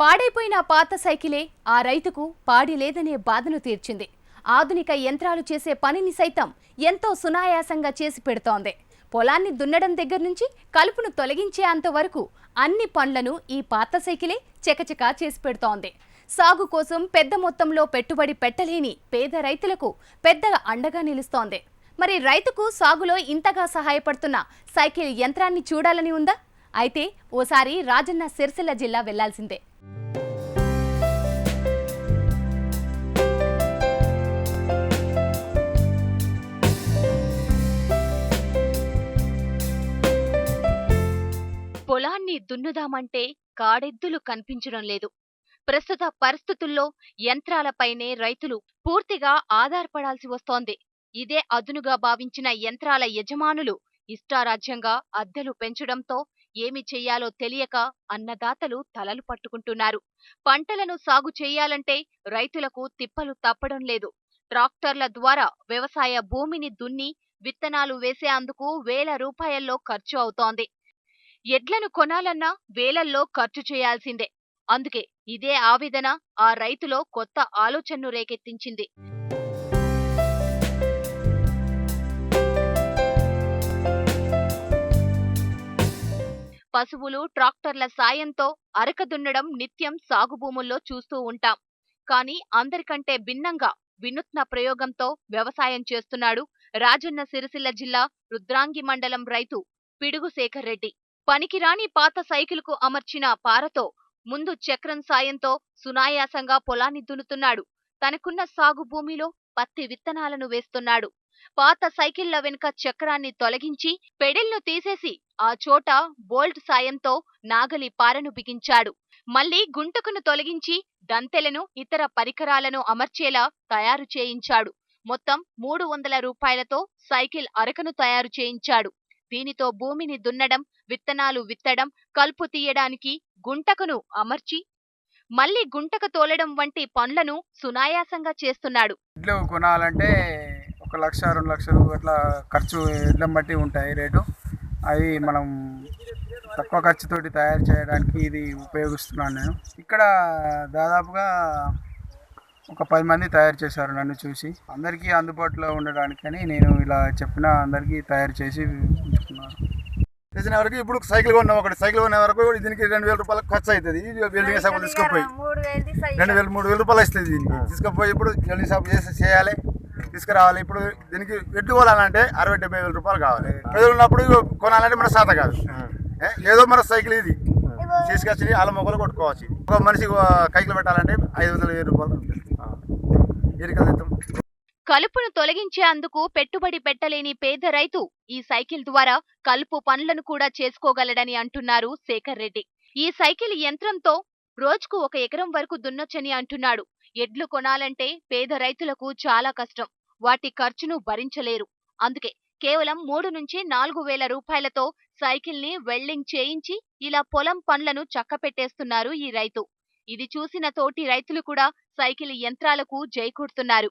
పాడైపోయిన పాత సైకిలే ఆ రైతుకు పాడి లేదనే బాధను తీర్చింది. ఆధునిక యంత్రాలు చేసే పనిని సైతం ఎంతో సునాయాసంగా చేసి పెడుతోంది. పొలాన్ని దున్నడం దగ్గర నుంచి కలుపును తొలగించే అంతవరకు అన్ని పనులను ఈ పాత సైకిలే చకచకా చేసి పెడుతోంది. సాగు కోసం పెద్ద మొత్తంలో పెట్టుబడి పెట్టలేని పేద రైతులకు పెద్దగా అండగా నిలుస్తోంది. మరి రైతుకు సాగులో ఇంతగా సహాయపడుతున్న సైకిల్ యంత్రాన్ని చూడాలని ఉందా? అయితే ఓసారి రాజన్న సిరిసిల్ల జిల్లా వెళ్ళాల్సిందే. పొలాన్ని దున్నుదామంటే కాడెద్దులు కనిపించడం లేదు. ప్రస్తుత పరిస్థితుల్లో యంత్రాలపైనే రైతులు పూర్తిగా ఆధారపడాల్సి వస్తోంది. ఇదే అదునుగా భావించిన యంత్రాల యజమానులు ఇష్టారాజ్యంగా అద్దెలు పెంచడంతో ఏమి చెయ్యాలో తెలియక అన్నదాతలు తలలు పట్టుకుంటున్నారు. పంటలను సాగు చేయాలంటే రైతులకు తిప్పలు తప్పడం లేదు. ట్రాక్టర్ల ద్వారా వ్యవసాయ భూమిని దున్ని విత్తనాలు వేసే అందుకు వేల రూపాయల్లో ఖర్చు అవుతోంది. ఎడ్లను కొనాలన్నా వేలల్లో ఖర్చు చేయాల్సిందే. అందుకే ఇదే ఆవేదన ఆ రైతులో కొత్త ఆలోచనను రేకెత్తించింది. పశువులు ట్రాక్టర్ల సాయంతో అరక దున్నడం నిత్యం సాగు భూముల్లో చూస్తూ ఉంటాం. కానీ అందరికంటే భిన్నంగా వినూత్న ప్రయోగంతో వ్యవసాయం చేస్తున్నాడు రాజన్న సిరిసిల్ల జిల్లా రుద్రాంగి మండలం రైతు పిడుగు శేఖర్ రెడ్డి. పనికిరాని పాత సైకిల్కు అమర్చిన పారతో ముందు చక్రం సాయంతో సునాయాసంగా పొలాన్ని దున్నుతున్నాడు. తనకున్న సాగు భూమిలో పత్తి విత్తనాలను వేస్తున్నాడు. పాత సైకిళ్ళ వెనుక చక్రాన్ని తొలగించి పెడిల్ను తీసేసి ఆ చోట బోల్ట్ సాయంతో నాగలి పారను బిగించాడు. మళ్ళీ గుంటకును తొలగించి దంతెలను ఇతర పరికరాలను అమర్చేలా తయారు చేయించాడు. మొత్తం మూడు వందల రూపాయలతో సైకిల్ అరకను తయారు చేయించాడు. దీనితో భూమిని దున్నడం విత్తనాలు విత్తడం కలుపు తీయడానికి గుంటకును అమర్చి మళ్ళీ గుంటకు తోలడం వంటి పనులను సునాయాసంగా చేస్తున్నాడు. ఇడ్లు కొనాలంటే ఒక లక్ష రెండు లక్షలు అట్లా ఖర్చు ఎడ్లం బట్టి ఉంటాయి రేటు. అవి మనం తక్కువ ఖర్చుతోటి తయారు చేయడానికి ఇది ఉపయోగిస్తున్నాను నేను. ఇక్కడ దాదాపుగా ఒక పది మంది తయారు చేశారు నన్ను చూసి. అందరికీ అందుబాటులో ఉండడానికని నేను ఇలా చెప్పిన అందరికీ తయారు చేసి ఉంచుకున్నాను. చేసిన వరకు ఇప్పుడు సైకిల్ కొన్నాం ఒకటి. సైకిల్ కొనే వరకు దీనికి రెండు వేల రూపాయలు ఖర్చు అవుతుంది. ఇది వెల్డింగ్ షాప్ తీసుకుపోయి. రెండు వేలు మూడు వేల రూపాయలు వస్తుంది దీనికి. తీసుకుపోయి ఇప్పుడు వెల్డింగ్ షాప్ చేసి చేయాలి. తీసుకురావాలి. ఇప్పుడు దీనికి ఎడ్డు కొనాలంటే అరవై డెబ్బై వేల రూపాయలు కావాలి. ప్రజలు ఉన్నప్పుడు కొనాలంటే మన శాత కాదు. ఏ, ఏదో మన సైకిల్ ఇది. తీసుకొచ్చి ఆల మొక్కలు కొట్టుకోవచ్చు. ఒక మనిషి కైకిలు పెట్టాలంటే ఐదు వందల వెయ్యి రూపాయలు కలుపును తొలగించే అందుకు పెట్టుబడి పెట్టలేని పేద రైతు ఈ సైకిల్ ద్వారా కలుపు పనులను కూడా చేసుకోగలడని అంటున్నారు శేఖర్ రెడ్డి. ఈ సైకిల్ యంత్రంతో రోజుకు ఒక ఎకరం వరకు దున్నొచ్చని అంటున్నాడు. ఎడ్లు కొనాలంటే పేద రైతులకు చాలా కష్టం. వాటి ఖర్చును భరించలేరు. అందుకే కేవలం మూడు నుంచి నాలుగు వేల రూపాయలతో సైకిల్ని వెల్డింగ్ చేయించి ఇలా పొలం పనులను చక్కపెట్టేస్తున్నారు ఈ రైతు. ఇది చూసిన తోటి రైతులు కూడా సైకిల్ యంత్రాలకు జైకొడుతున్నారు.